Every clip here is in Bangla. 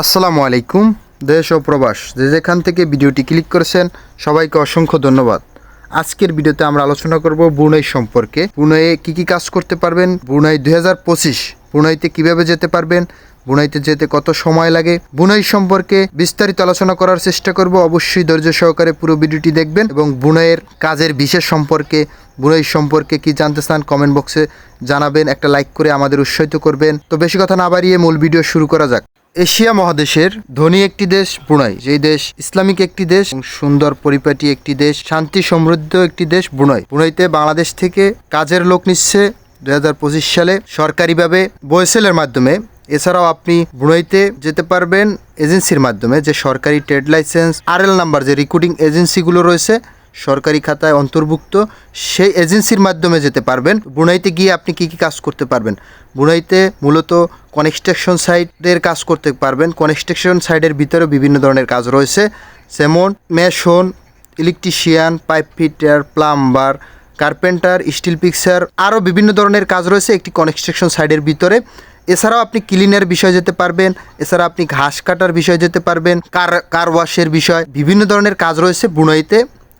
আসসালামু আলাইকুম, দেশ ও প্রবাস। যে যেখান থেকে ভিডিওটি ক্লিক করেছেন, সবাইকে অসংখ্য ধন্যবাদ। আজকের ভিডিওতে আমরা আলোচনা করব বুনাই সম্পর্কে। বুনাইয়ে কি কি কাজ করতে পারবেন? বুনাই দুই হাজার পঁচিশ, বুনাইতে কীভাবে যেতে পারবেন? বুনাইতে যেতে কত সময় লাগে? বুনাই সম্পর্কে বিস্তারিত আলোচনা করার চেষ্টা করব। অবশ্যই ধৈর্য সহকারে পুরো ভিডিওটি দেখবেন এবং বুনাইয়ের কাজের বিশেষ সম্পর্কে, বুনাই সম্পর্কে কি জানতে চান কমেন্ট বক্সে জানাবেন। একটা লাইক করে আমাদের উৎসাহিত করবেন। তো বেশি কথা না বাড়িয়ে মূল ভিডিও শুরু করা যাক। এশিয়া মহাদেশের ধনী একটি দেশ ব্রুনাই যেই দেশ ইসলামিক একটি দেশ সুন্দর পরিপাটি একটি দেশ, শান্তি সমৃদ্ধ একটি দেশ ব্রুনাই ব্রুনাইতে বাংলাদেশ থেকে কাজের লোক নিচ্ছে দুই হাজার পঁচিশ সালে সরকারিভাবে বয়েসেলের মাধ্যমে। এছাড়াও আপনি ব্রুনাইতে যেতে পারবেন এজেন্সির মাধ্যমে, যে সরকারি ট্রেড লাইসেন্স আর এল নাম্বার, যে রিক্রুটিং এজেন্সিগুলো রয়েছে সরকারি খাতায় অন্তর্ভুক্ত সেই এজেন্সির মাধ্যমে যেতে পারবেন। বুনাইতে গিয়ে আপনি কি কি কাজ করতে পারবেন? বুনাইতে মূলত কনস্ট্রাকশন সাইটের কাজ করতে পারবেন। কনস্ট্রাকশন সাইটের ভিতরে বিভিন্ন ধরনের কাজ রয়েছে। যেমন mason electrician pipe fitter plumber carpenter steel picture আরও বিভিন্ন ধরনের কাজ রয়েছে একটি কনস্ট্রাকশন সাইটের ভিতরে। এছাড়াও আপনি ক্লিনের বিষয় যেতে পারবেন। এছাড়া আপনি ঘাস কাটার বিষয় যেতে পারবেন। কার কার ওয়াশের বিষয় বিভিন্ন ধরনের কাজ রয়েছে বুনাইতে।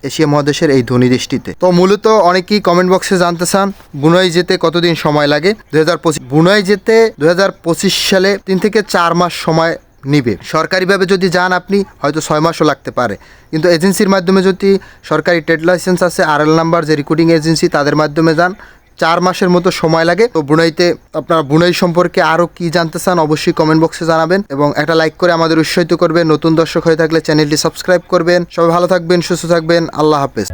এশিয়া মহাদেশের এই ধনী দেশটিতে। তো মূলত অনেকেই কমেন্ট বক্সে জানতে চান, বুনাই যেতে কতদিন সময় লাগে? দু হাজার পঁচিশ বুনাই যেতে দু হাজার পঁচিশ সালে তিন থেকে চার মাস সময় নিবে। সরকারিভাবে যদি যান আপনি, হয়তো ছয় মাসও লাগতে পারে। কিন্তু এজেন্সির মাধ্যমে যদি সরকারি ট্রেড লাইসেন্স আছে আর এল নাম্বার যে রেকর্ডিং এজেন্সি তাদের মাধ্যমে যান। চার মাসের মতো সময় লাগে। তো বুনাইতে আপনারা বুনাই সম্পর্কে আরও কি জানতে চান অবশ্যই কমেন্ট বক্সে জানাবেন এবং একটা লাইক করে আমাদের উৎসাহিত করবেন। নতুন দর্শক হয়ে থাকলে চ্যানেলটি সাবস্ক্রাইব করবেন। সবাই ভালো থাকবেন, সুস্থ থাকবেন। আল্লাহ হাফেজ।